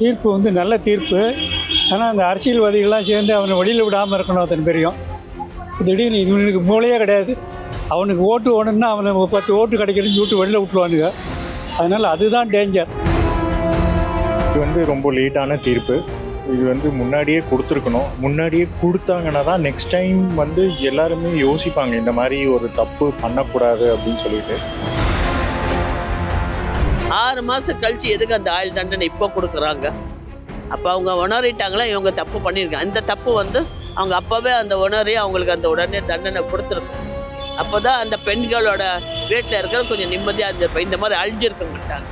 தீர்ப்பு வந்து நல்ல தீர்ப்பு. ஆனால் அந்த அரசியல்வாதிகள்லாம் சேர்ந்து அவனை வெளியில் விடாமல் இருக்கணும் அத்தனை பெரியும். திடீர்னு இவனுக்கு மூளையே கிடையாது. அவனுக்கு ஓட்டு ஓடணும்னா அவனை பத்து ஓட்டு கிடைக்கிறதுன்னு சொல்லிட்டு வெளியில் விட்டுருவானுங்க. அதனால் அதுதான் டேஞ்சர் இது வந்து ரொம்ப லேட்டான தீர்ப்பு. இது வந்து முன்னாடியே கொடுத்துருக்கணும். முன்னாடியே கொடுத்தாங்கன்னா தான் நெக்ஸ்ட் டைம் வந்து எல்லாருமே யோசிப்பாங்க இந்த மாதிரி ஒரு தப்பு பண்ணக்கூடாது அப்படின்னு சொல்லிட்டு. ஆறு மாதம் கழிச்சு எதுக்கு அந்த ஆயுள் தண்டனை இப்போ கொடுக்குறாங்க? அப்போ அவங்க உணரிட்டாங்களா? இவங்க தப்பு பண்ணியிருக்காங்க அந்த தப்பு வந்து அவங்க அப்போவே அந்த உணரி அவங்களுக்கு அந்த உடனே தண்டனை கொடுத்துருக்கும் அப்போ தான் அந்த பெண்களோட வீட்டில் இருக்கிற கொஞ்சம் நிம்மதியாக இருந்திருப்பேன் இந்த மாதிரி அழிஞ்சிருக்க மாட்டாங்க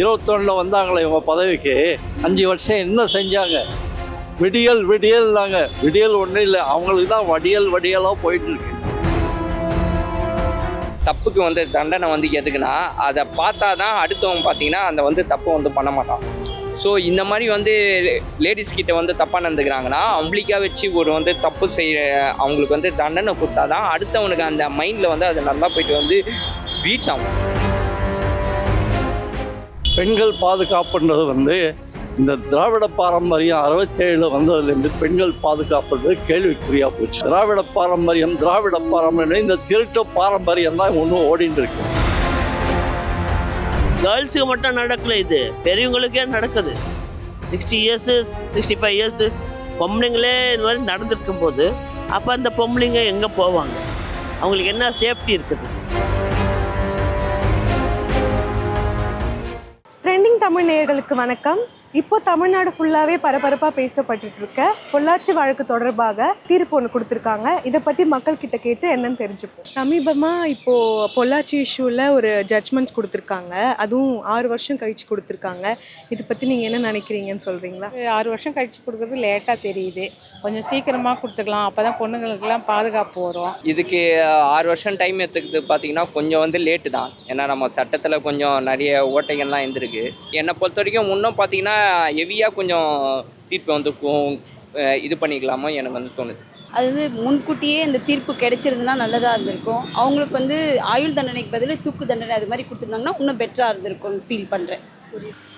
இருபத்தொன்னில் வந்தாங்களே இவங்க பதவிக்கு. அஞ்சு வருஷம் என்ன செஞ்சாங்க? விடியல் விடியல் நாங்கள் விடியல் ஒன்றும் இல்லை. அவங்களுக்கு தான் வடியல் வடியலாக போயிட்டு இருக்கு. தப்புக்கு வந்து தண்டனை வந்து எதுக்குன்னா அதை பார்த்தா தான் அடுத்தவங்க பார்த்தீங்கன்னா அந்த வந்து தப்பு வந்து பண்ண மாட்டான். ஸோ இந்த மாதிரி வந்து லேடிஸ் கிட்ட வந்து தப்பாக நடந்துக்கிறாங்கன்னா அம்பளிக்காக வச்சு ஒரு வந்து தப்பு செய்ய அவங்களுக்கு வந்து தண்டனை கொடுத்தா தான் அடுத்தவனுக்கு அந்த மைண்டில் வந்து அது நல்லா போயிட்டு வந்து ரீச் ஆகும். பெண்கள் பாதுகாப்புன்றது வந்து இந்த திராவிட பாரம்பரியம் அறுபத்தேழில் வந்ததுலேருந்து பெண்கள் பாதுகாப்புன்றது கேள்விக்குறியாக போச்சு. திராவிட பாரம்பரியம் திராவிட பாரம்பரியம் இந்த திருட்டு பாரம்பரியம் தான் ஒன்றும் ஓடிட்டு இருக்கு. கேர்ள்ஸுக்கு மட்டும் நடக்கல இது. பெரியவங்களுக்கே நடக்குது. Sixty years sixty five years பொம்பளைங்களே இது மாதிரி நடந்திருக்கும் போது அப்போ அந்த பொம்பளைங்க எங்கே போவாங்க? அவங்களுக்கு என்ன சேஃப்டி இருக்குது? ட்ரெண்டிங் தமிழ் நேயர்களுக்கு வணக்கம். இப்போ தமிழ்நாடு ஃபுல்லாகவே பரபரப்பாக பேசப்பட்டுட்டு இருக்க பொள்ளாச்சி வழக்கு தொடர்பாக தீர்ப்பு ஒன்று கொடுத்துருக்காங்க. இதை பற்றி மக்கள் கிட்ட கேட்டு என்னன்னு தெரிஞ்சுப்போம். சமீபமாக இப்போது பொள்ளாச்சி இஷ்யூவில் ஒரு ஜட்ஜ்மெண்ட் கொடுத்துருக்காங்க. அதுவும் ஆறு வருஷம் கழிச்சு கொடுத்துருக்காங்க. இதை பற்றி நீங்கள் என்ன நினைக்கிறீங்கன்னு சொல்கிறீங்களா ஆறு வருஷம் கழிச்சு கொடுக்குறது லேட்டாக தெரியுது. கொஞ்சம் சீக்கிரமாக கொடுத்துக்கலாம். அப்போ தான் பொண்ணுங்களுக்கெல்லாம் பாதுகாப்பு வரும். இதுக்கு ஆறு வருஷம் டைம் எடுத்துக்கிட்டு பார்த்தீங்கன்னா கொஞ்சம் வந்து லேட்டு தான். ஏன்னா நம்ம சட்டத்தில் கொஞ்சம் நிறைய ஓட்டைகள்லாம் இருந்திருக்கு. என்னை பொறுத்த வரைக்கும் இன்னும் பார்த்தீங்கன்னா ஹெவியாக கொஞ்சம் தீர்ப்பை வந்து இது பண்ணிக்கலாமோ எனக்கு வந்து தோணுது. அது வந்து முன்கூட்டியே இந்த தீர்ப்பு கிடைச்சிருந்ததுன்னா நல்லதாக இருந்திருக்கும். அவங்களுக்கு வந்து ஆயுள் தண்டனைக்கு பதில் தூக்கு தண்டனை அது மாதிரி கொடுத்துருந்தாங்கன்னா இன்னும் பெட்டராக இருந்திருக்கும்னு ஃபீல் பண்ணுறேன்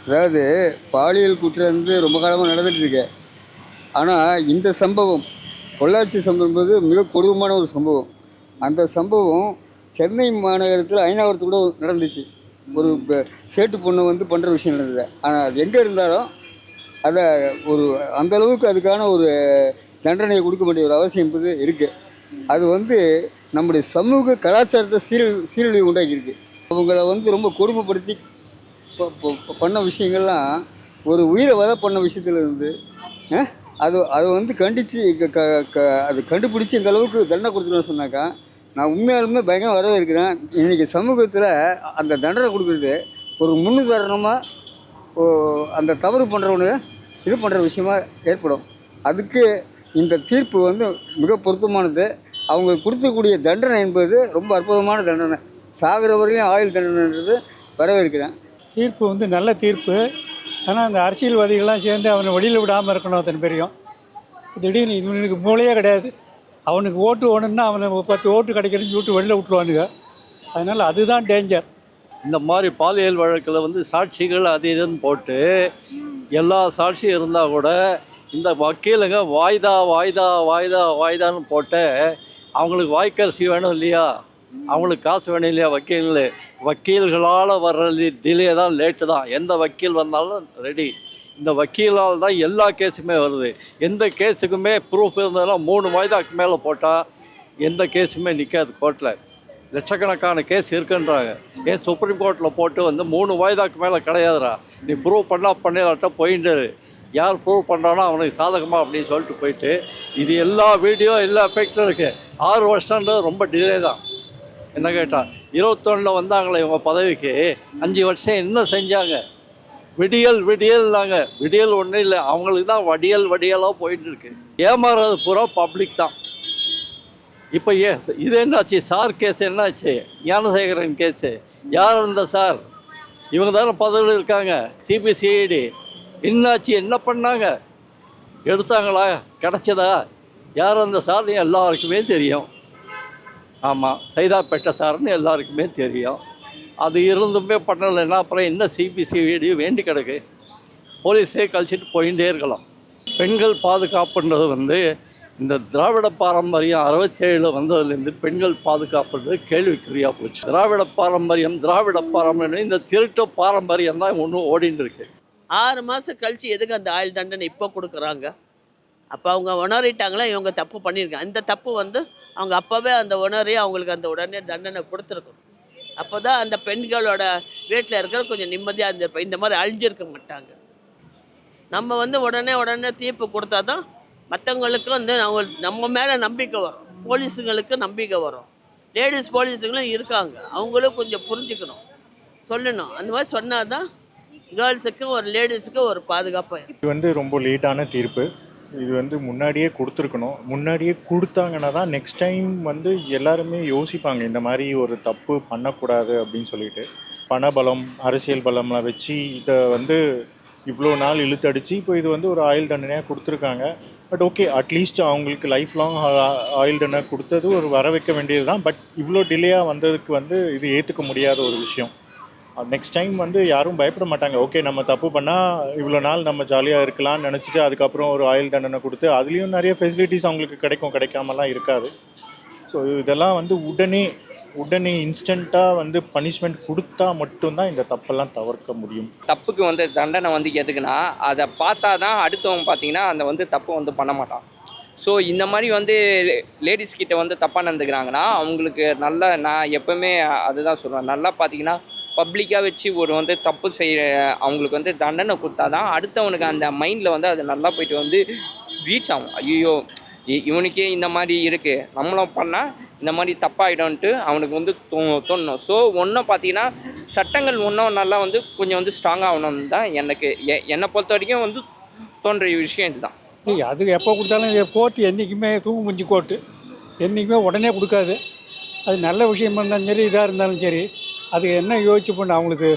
அதாவது பாலியல் குற்றம் வந்து ரொம்ப காலமாக நடந்துட்டு இருக்கு. ஆனால் இந்த சம்பவம் பொள்ளாச்சி சம்பவம் என்பது மிக கொடூரமான ஒரு சம்பவம். அந்த சம்பவம் சென்னை மாநகரத்தில் ஐநாவரத்து கூட நடந்துச்சு. ஒரு சேட்டு பொண்ணு வந்து பண்ணுற விஷயம் நடந்தது. ஆனால் அது எங்கே இருந்தாலும் அதை ஒரு அந்த அளவுக்கு அதுக்கான ஒரு தண்டனையை கொடுக்க வேண்டிய ஒரு அவசியம் என்பது இருக்குது அது வந்து நம்முடைய சமூக கலாச்சாரத்தை சீரழி சீரழிவு உண்டாக்கியிருக்கு. அவங்கள வந்து ரொம்ப கொடுமைப்படுத்தி பண்ண விஷயங்கள்லாம் ஒரு உயிரை வதை பண்ண விஷயத்துல இருந்து அது அது வந்து கண்டித்து க க- க- அது கண்டுபிடிச்சி இந்த அளவுக்கு தண்டனை கொடுத்துருன்னு சொன்னாக்கா நான் உண்மையாலுமே பயங்கரம் வரவேற்கிறேன். இன்றைக்கி சமூகத்தில் அந்த தண்டனை கொடுக்குறது ஒரு முன்னுதாரணமாக அந்த தவறு பண்ணுறவனு இது பண்ணுற விஷயமா ஏற்படும். அதுக்கு இந்த தீர்ப்பு வந்து மிக பொருத்தமானது. அவங்களுக்கு கொடுத்துக்கூடிய தண்டனை என்பது ரொம்ப அற்புதமான தண்டனை. சாகிற வரையும் ஆயுள் தண்டனைன்றது வரவேற்கிறேன். தீர்ப்பு வந்து நல்ல தீர்ப்பு. ஆனால் அந்த அரசியல்வாதிகள்லாம் சேர்ந்து அவனை வெளியில் விடாமல் இருக்கணும் அத்தனை பெரியும். திடீர்னு இவனுக்கு மூளையே கிடையாது. அவனுக்கு ஓட்டு வேணும்னா அவனை பத்து ஓட்டு கிடைக்கிறதுன்னு சொல்லிட்டு வெளில விட்டுருவானுங்க. அதனால் அதுதான் டேஞ்சர் இந்த மாதிரி பாலியல் வழக்கில் வந்து சாட்சிகள் அது இதுன்னு போட்டு எல்லா சாட்சியும் இருந்தால் கூட இந்த வக்கீலுங்க வாய்தா வாய்தா வாய்தா வாய்தான்னு போட்டு அவங்களுக்கு வாய்க்கரிசி வேணும் இல்லையா? அவங்களுக்கு காசு வேணும் இல்லையா வக்கீல் வக்கீல்களால் வர்ற டிலே தான் லேட்டு தான். எந்த வக்கீல் வந்தாலும் ரெடி இந்த வக்கீலால் தான் எல்லா கேஸுமே வருது. எந்த கேஸுக்குமே ப்ரூஃப் இருந்ததுன்னா மூணு வாய்தாக்கு மேலே போட்டால் எந்த கேஸுமே நிற்காது கோர்ட்டில் லட்சக்கணக்கான கேஸ் இருக்குன்றாங்க. ஏன் சுப்ரீம் கோர்ட்டில் போட்டு வந்து மூணு வாய்தாக்கு மேலே கிடையாதுடா. நீ ப்ரூவ் பண்ணால் பண்ணிடட்ட போயிட்டு யார் ப்ரூவ் பண்ணுறானோ அவனுக்கு சாதகமாக அப்படின்னு சொல்லிட்டு போயிட்டு இது எல்லா வீடியோ எல்லா எஃபெக்டும் இருக்குது ஆறு வருஷன்றது ரொம்ப டிலே தான். என்ன கேட்டால் இருபத்தொன்னில் வந்தாங்களே இவங்க பதவிக்கு. அஞ்சு வருஷம் என்ன செஞ்சாங்க? விடியல் விடியல்னாங்க. விடியல் ஒன்றும் இல்லை. அவங்களுக்கு தான் வடியல் வடியலாக போயிட்டு இருக்கு ஏமாறுறது பூரா பப்ளிக் தான். இப்போ ஏ இது என்னாச்சு? சார் கேஸ் என்னாச்சு? ஞானசேகரன் கேஸு யார் இருந்த சார்? இவங்க தானே பதவியில் இருக்காங்க. சிபிசிஐடி என்னாச்சு? என்ன பண்ணாங்க? எடுத்தாங்களா? கிடச்சதா? யார் அந்த சார்னு எல்லாருக்குமே தெரியும். ஆமாம் சைதாப்பேட்டை சார்னு எல்லாருக்குமே தெரியும். அது இருந்துமே பண்ணலைன்னா அப்புறம் என்ன சிபிசிஐடி வேண்டி கிடக்கு. போலீஸே கழிச்சிட்டு போயிட்டே இருக்கலாம். பெண்கள் பாதுகாப்புன்றது வந்து இந்த திராவிட பாரம்பரியம் அறுபத்தேழில் வந்ததுலேருந்து பெண்கள் பாதுகாப்புன்றது கேள்விக்குறியாக போச்சு. திராவிட பாரம்பரியம் திராவிட பாரம்பரியம் இந்த திருட்டு பாரம்பரியம் தான் ஒன்றும் ஓடின்னு இருக்கு. ஆறு மாதம் கழித்து எதுக்கு அந்த ஆயுள் தண்டனை இப்போ கொடுக்குறாங்க? அப்போ அவங்க உணரிட்டாங்களா? இவங்க தப்பு பண்ணியிருக்காங்க. அந்த தப்பு வந்து அவங்க அப்போவே அந்த உணரி அவங்களுக்கு அந்த உடனே தண்டனை கொடுத்துருக்கணும். அப்போ தான் அந்த பெண்களோட வீட்டில் இருக்கிற கொஞ்சம் நிம்மதியாக இந்த இந்த மாதிரி அழிஞ்சிருக்க மாட்டாங்க. நம்ம வந்து உடனே உடனே தீர்ப்பு கொடுத்தா தான் மற்றவங்களுக்கும் வந்து அவங்க நம்ம மேலே நம்பிக்கை வரும். போலீஸுங்களுக்கு நம்பிக்கை வரும். லேடிஸ் போலீஸுங்களும் இருக்காங்க. அவங்களும் கொஞ்சம் புரிஞ்சுக்கணும். சொல்லணும். அந்த மாதிரி சொன்னால் தான் கேர்ள்ஸுக்கு ஒரு லேடிஸுக்கு ஒரு பாதுகாப்பாக இருக்கும். இது வந்து ரொம்ப லேட்டான தீர்ப்பு. இது வந்து முன்னாடியே கொடுத்துருக்கணும். முன்னாடியே கொடுத்தாங்கன்னா தான் நெக்ஸ்ட் டைம் வந்து எல்லாருமே யோசிப்பாங்க இந்த மாதிரி ஒரு தப்பு பண்ணக்கூடாது அப்படின்னு சொல்லிட்டு. பணபலம் அரசியல் பலம்லாம் வச்சு இதை வந்து இவ்வளோ நாள் இழுத்தடிச்சு இப்போ இது வந்து ஒரு ஆயுள் தண்டனையாக கொடுத்துருக்காங்க. பட் ஓகே அட்லீஸ்ட் அவங்களுக்கு லைஃப் லாங் ஆயில் தண்டனை கொடுத்தது ஒரு வர வைக்க வேண்டியது தான் பட் இவ்வளோ டிலேயாக வந்ததுக்கு வந்து இது ஏற்றுக்க முடியாத ஒரு விஷயம். நெக்ஸ்ட் டைம் வந்து யாரும் பயப்பட மாட்டாங்க. ஓகே நம்ம தப்பு பண்ணால் இவ்வளோ நாள் நம்ம ஜாலியாக இருக்கலாம்னு நினச்சிட்டு அதுக்கப்புறம் ஒரு ஆயுள் தண்டனை கொடுத்து அதுலேயும் நிறைய ஃபெசிலிட்டிஸ் அவங்களுக்கு கிடைக்கும் கிடைக்காமலாம் இருக்காது. ஸோ இதெல்லாம் வந்து உடனே உடனே இன்ஸ்டண்ட்டாக வந்து பனிஷ்மெண்ட் கொடுத்தா மட்டும்தான் இந்த தப்பெல்லாம் தவிர்க்க முடியும். தப்புக்கு வந்து தண்டனை வந்து எதுக்குன்னா அதை பார்த்தா தான் அடுத்தவன் பார்த்தீங்கன்னா அந்த வந்து தப்பு வந்து பண்ண மாட்டான். ஸோ இந்த மாதிரி வந்து லேடிஸ் கிட்ட வந்து தப்பாக நடந்துக்கிறாங்கன்னா அவங்களுக்கு நல்லா நான் எப்போவுமே அதுதான் சொல்லுவேன் நல்லா பார்த்தீங்கன்னா பப்ளிக்காக வச்சு ஒரு வந்து தப்பு செய்கிற அவங்களுக்கு வந்து தண்டனை கொடுத்தா தான் அடுத்தவனுக்கு அந்த மைண்டில் வந்து அது நல்லா போயிட்டு வந்து ரீச் ஆகும். ஐயோ இவனுக்கே இந்த மாதிரி இருக்குது நம்மளும் பண்ணால் இந்த மாதிரி தப்பாகிடும்ன்ட்டு அவனுக்கு வந்து தோ தோணணும். ஸோ ஒன்றும் பார்த்தீங்கன்னா சட்டங்கள் ஒன்றும் நல்லா வந்து கொஞ்சம் வந்து ஸ்ட்ராங் ஆகணும்னு தான் எனக்கு எ- என்னை பொறுத்த வரைக்கும் வந்து தோன்ற விஷயம் இதுதான். அது எப்போ கொடுத்தாலும் கோர்ட்டு என்றைக்குமே தூங்கு முஞ்சி கோர்ட்டு என்றைக்குமே உடனே கொடுக்காது. அது நல்ல விஷயமா இருந்தாலும் சரி இதாக இருந்தாலும் சரி. அது என்ன யோசிச்சு பண்ண அவங்களுக்கு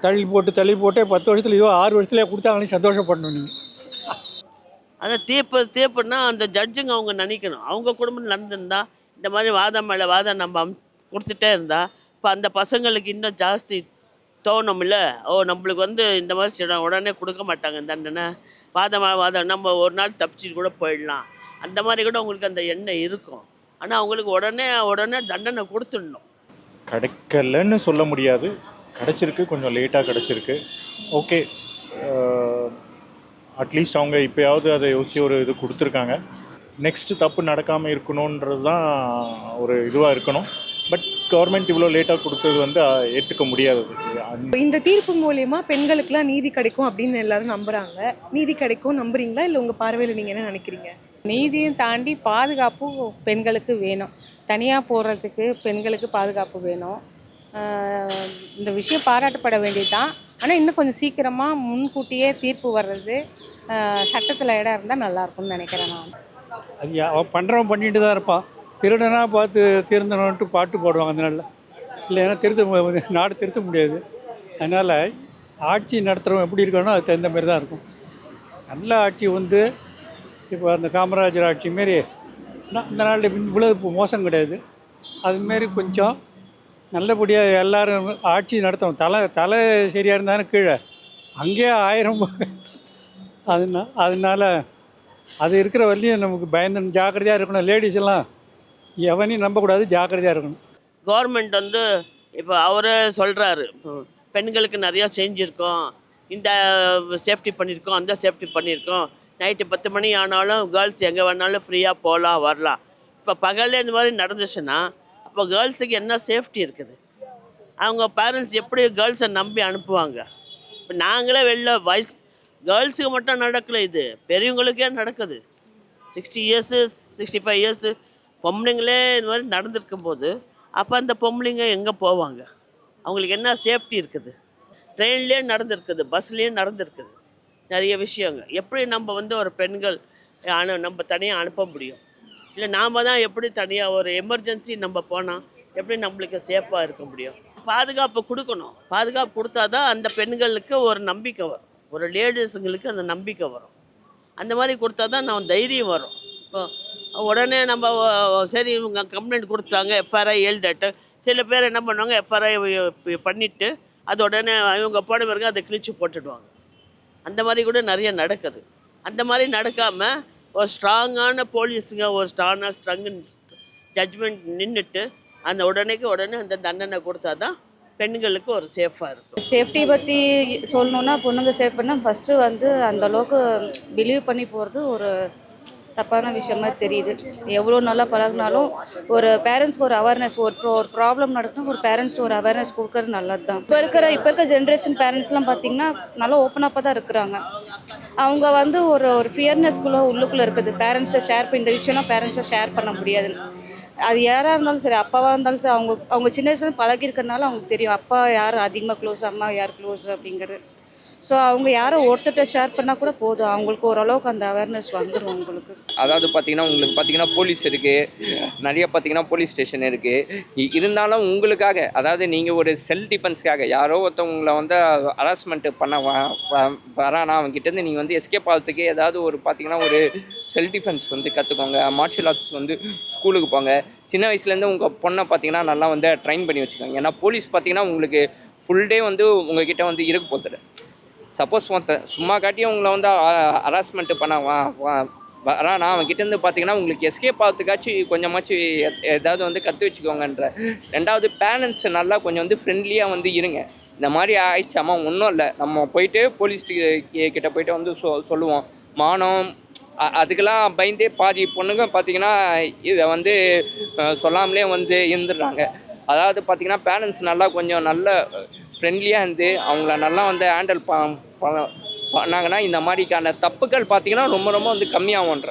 தள்ளி போட்டு தள்ளி போட்டு பத்து வருஷத்துல ஐயோ ஆறு வருஷத்துல கொடுத்தாங்கன்னு சந்தோஷப்படணும் நீங்கள் அந்த தீர்ப்பு தீர்ப்புன்னா அந்த ஜட்ஜுங்க அவங்க நினைக்கணும். அவங்க குடும்பம் நடந்திருந்தா இந்த மாதிரி வாதம் மேலே வாதம் நம்ம அம்- கொடுத்துட்டே இருந்தால் இப்போ அந்த பசங்களுக்கு இன்னும் ஜாஸ்தி தோணும்ல ஓ நம்மளுக்கு வந்து இந்த மாதிரி சில உடனே கொடுக்க மாட்டாங்க தண்டனை. வாதம் வாதம் நம்ம ஒரு நாள் தப்பிச்சுட்டு கூட போயிடலாம். அந்த மாதிரி கூட அவங்களுக்கு அந்த எண்ணம் இருக்கும். ஆனால் அவங்களுக்கு உடனே உடனே தண்டனை கொடுத்துடணும். கிடைக்கலன்னு சொல்ல முடியாது. கிடச்சிருக்கு கொஞ்சம் லேட்டாக கிடச்சிருக்கு. ஓகே அட்லீஸ்ட் uh, அவங்க இப்போயாவது அதை யோசிச்சு ஒரு இது கொடுத்துருக்காங்க. நெக்ஸ்ட்டு தப்பு நடக்காமல் இருக்கணுன்றது தான் ஒரு இதுவாக இருக்கணும். பட் கவர்மெண்ட் இவ்வளோ லேட்டாக கொடுத்தது வந்து ஏற்றுக்க முடியாதது இந்த தீர்ப்பு மூலயமா பெண்களுக்குலாம் நீதி கிடைக்கும் அப்படின்னு எல்லாரும் நம்புகிறாங்க நீதி கிடைக்கும் நம்புறீங்களா? இல்லை உங்கள் பார்வையில் நீங்கள் என்ன நினைக்கிறீங்க? நீதியும் தாண்டி பாதுகாப்பு பெண்களுக்கு வேணும். தனியாக போகிறதுக்கு பெண்களுக்கு பாதுகாப்பு வேணும். இந்த விஷயம் பாராட்டப்பட வேண்டியதுதான். ஆனால் இன்னும் கொஞ்சம் சீக்கிரமாக முன்கூட்டியே தீர்ப்பு வர்றது சட்டத்தில் இடம் இருந்தால் நல்லாயிருக்கும்னு நினைக்கிறேன் நான். அது அவன் பண்ணுறவன் பண்ணிட்டு தான் இருப்பான். திருடனாக பார்த்து திருந்தணுன்ட்டு பாட்டு போடுவாங்க அதனால இல்லைன்னா திருத்த நாடு திருத்த முடியாது. அதனால் ஆட்சி நடத்துகிறவன் எப்படி இருக்கானோ அது தகுந்த மாதிரி தான் இருக்கும். நல்ல ஆட்சி வந்து இப்போ அந்த காமராஜர் ஆட்சி மாரி இந்த நாள் நாளில் இவ்வளோ இப்போ மோசம் கிடையாது. அதுமாரி கொஞ்சம் நல்லபடியாக எல்லாரும் ஆட்சி நடத்தும் தலை தலை சரியாக இருந்தாலும் கீழே. அங்கேயே ஆயிரம் அதுனா அதனால அது இருக்கிற வரலையும் நமக்கு பயந்து ஜாக்கிரதையாக இருக்கணும். லேடிஸ் எல்லாம் எவனையும் நம்பக்கூடாது ஜாக்கிரதையாக இருக்கணும். கவர்மெண்ட் வந்து இப்போ அவரே சொல்கிறாரு பெண்களுக்கு நிறையா செஞ்சுருக்கோம். இந்த சேஃப்டி பண்ணியிருக்கோம் அந்த சேஃப்டி பண்ணியிருக்கோம் நைட்டு பத்து மணி ஆனாலும் கேர்ள்ஸ் எங்கே வேணாலும் ஃப்ரீயாக போகலாம் வரலாம். இப்போ பகலில் இந்த மாதிரி நடந்துச்சுன்னா அப்போ கேர்ள்ஸுக்கு என்ன சேஃப்டி இருக்குது? அவங்க பேரண்ட்ஸ் எப்படி கேர்ள்ஸை நம்பி அனுப்புவாங்க? இப்போ நாங்களே வெளில வயசு கேர்ள்ஸுக்கு மட்டும் நடக்கல இது. பெரியவங்களுக்கே நடக்குது. Sixty years sixty five years பொம்பளைங்களே இந்த மாதிரி நடந்திருக்கும் போது அப்போ அந்த பொம்பளைங்க எங்கே போவாங்க? அவங்களுக்கு என்ன சேஃப்டி இருக்குது? ட்ரெயின்லேயே நடந்திருக்குது பஸ்லேயும் நடந்திருக்குது. நிறைய விஷயங்கள். எப்படி நம்ம வந்து ஒரு பெண்கள் அனு நம்ம தனியாக அனுப்ப முடியும்? இல்லை நாம் தான் எப்படி தனியாக ஒரு எமர்ஜென்சி நம்ம போனால் எப்படி நம்மளுக்கு சேஃபாக இருக்க முடியும்? பாதுகாப்பு கொடுக்கணும். பாதுகாப்பு கொடுத்தா தான் அந்த பெண்களுக்கு ஒரு நம்பிக்கை வரும். ஒரு லேடிஸுங்களுக்கு அந்த நம்பிக்கை வரும். அந்த மாதிரி கொடுத்தா தான் நான் தைரியம் வரும். இப்போ உடனே நம்ம சரி இவங்க கம்ப்ளைண்ட் கொடுத்தாங்க எஃப்ஆர்ஐ எழுதட்டு சில பேர் என்ன பண்ணுவாங்க எஃப்ஆர்ஐ பண்ணிவிட்டு அது உடனே இவங்க போட பிறகு அதை கிழிச்சு போட்டுடுவாங்க. அந்த மாதிரி கூட நிறைய நடக்குது. அந்த மாதிரி நடக்காமல் ஒரு ஸ்ட்ராங்கான போலீஸுங்க ஒரு ஸ்ட்ராங்காக ஸ்ட்ரங் ஜட்ஜ்மெண்ட் நின்றுட்டு அந்த உடனேக்கு உடனே அந்த தண்டனை கொடுத்தா தான் பெண்களுக்கு ஒரு சேஃபாக இருக்கும். சேஃப்டி பற்றி சொல்லணுன்னா பொண்ணுங்க சேஃப் பண்ணால் ஃபஸ்ட்டு வந்து அந்தளவுக்கு பிலீவ் பண்ணி போகிறது ஒரு தப்பான விஷயமா தெரியுது. எவ்வளோ நல்லா பழகினாலும் ஒரு பேரண்ட்ஸ்க்கு ஒரு அவேர்னஸ் ஒரு ப்ரோ ஒரு ப்ராப்ளம் நடக்கணும் ஒரு பேரண்ட்ஸ்க்கு ஒரு அவேர்னஸ் கொடுக்கறது நல்லது தான் இப்போ இருக்கிற இப்போ இருக்க ஜென்ரேஷன் பேரண்ட்ஸ்லாம் பார்த்தீங்கன்னா நல்லா ஓப்பனப்பாக தான் இருக்கிறாங்க. அவங்க வந்து ஒரு ஒரு ஃபியர்னஸ்குள்ளே உள்ளுக்குள்ளே இருக்குது. பேரண்ட்ஸை ஷேர் இந்த விஷயம்லாம் பேரண்ட்ஸை ஷேர் பண்ண முடியாது அது யாராக இருந்தாலும் சரி அப்பாவாக இருந்தாலும் சரி அவங்க அவங்க சின்ன வயசுல பழகிருக்கறனால அவங்களுக்கு தெரியும். அப்பா யார்? அதிகமாக க்ளோஸ் அம்மா யார் க்ளோஸ் அப்படிங்கிறது. ஸோ அவங்க யாரோ ஒருத்தர்கிட்ட ஷேர் பண்ணால் கூட போதும். அவங்களுக்கு ஓரளவுக்கு அந்த அவேர்னஸ் வந்துடும் உங்களுக்கு. அதாவது பார்த்தீங்கன்னா உங்களுக்கு பார்த்தீங்கன்னா போலீஸ் இருக்குது நிறைய பார்த்தீங்கன்னா போலீஸ் ஸ்டேஷன் இருக்குது இருந்தாலும் உங்களுக்காக அதாவது நீங்கள் ஒரு செல்ஃப் டிஃபென்ஸ்க்காக யாரோ ஒருத்தவங்களை வந்து ஹராஸ்மெண்ட் பண்ண வ வ- வரானா அவங்ககிட்டேருந்து நீங்கள் வந்து எஸ்கேப் ஆகிறதுக்கே ஏதாவது ஒரு பார்த்தீங்கன்னா ஒரு செல்ஃப் டிஃபென்ஸ் வந்து கற்றுக்கோங்க மார்ஷியல் ஆர்ட்ஸ் வந்து ஸ்கூலுக்கு போங்க. சின்ன வயசுலேருந்து உங்கள் பொண்ணை பார்த்தீங்கன்னா நல்லா வந்து ட்ரைன் பண்ணி வச்சுக்கோங்க. ஏன்னா போலீஸ் பார்த்தீங்கன்னா உங்களுக்கு ஃபுல் டே வந்து உங்ககிட்ட வந்து இருக்க போகுது சப்போஸ் ஒருத்த சும்மா காட்டியும் உங்களை வந்து ஹராஸ்மெண்ட்டு பண்ண வா வா- கிட்டேருந்து அவன்கிட்டேருந்து பார்த்தீங்கன்னா உங்களுக்கு எஸ்கேப் ஆகிறதுக்காச்சும் கொஞ்சமாச்சும் எ- ஏதாவது வந்து கற்று வச்சுக்கோங்கன்ற. ரெண்டாவது பேரண்ட்ஸ் நல்லா கொஞ்சம் வந்து ஃப்ரெண்ட்லியாக வந்து இருங்க. இந்த மாதிரி ஆயிடுச்சாமா ஒன்றும் இல்லை. நம்ம போயிட்டு போலீஸ் கிட்ட போயிட்டு வந்து சொ சொல்லுவோம். மானம் அ- அதுக்கெல்லாம் பயந்தே பாதி பொண்ணுங்க பார்த்தீங்கன்னா இதை வந்து சொல்லாமலே வந்து இருந்துடுறாங்க. அதாவது பார்த்தீங்கன்னா பேரண்ட்ஸ் நல்லா கொஞ்சம் நல்ல ஃப்ரெண்ட்லியாக இருந்து அவங்கள நல்லா வந்து ஹேண்டில் ப பண்ணாங்கன்னா இந்த மாதிரிக்கான தப்புகள் பார்த்தீங்கன்னா ரொம்ப ரொம்ப வந்து கம்மியாகுன்ற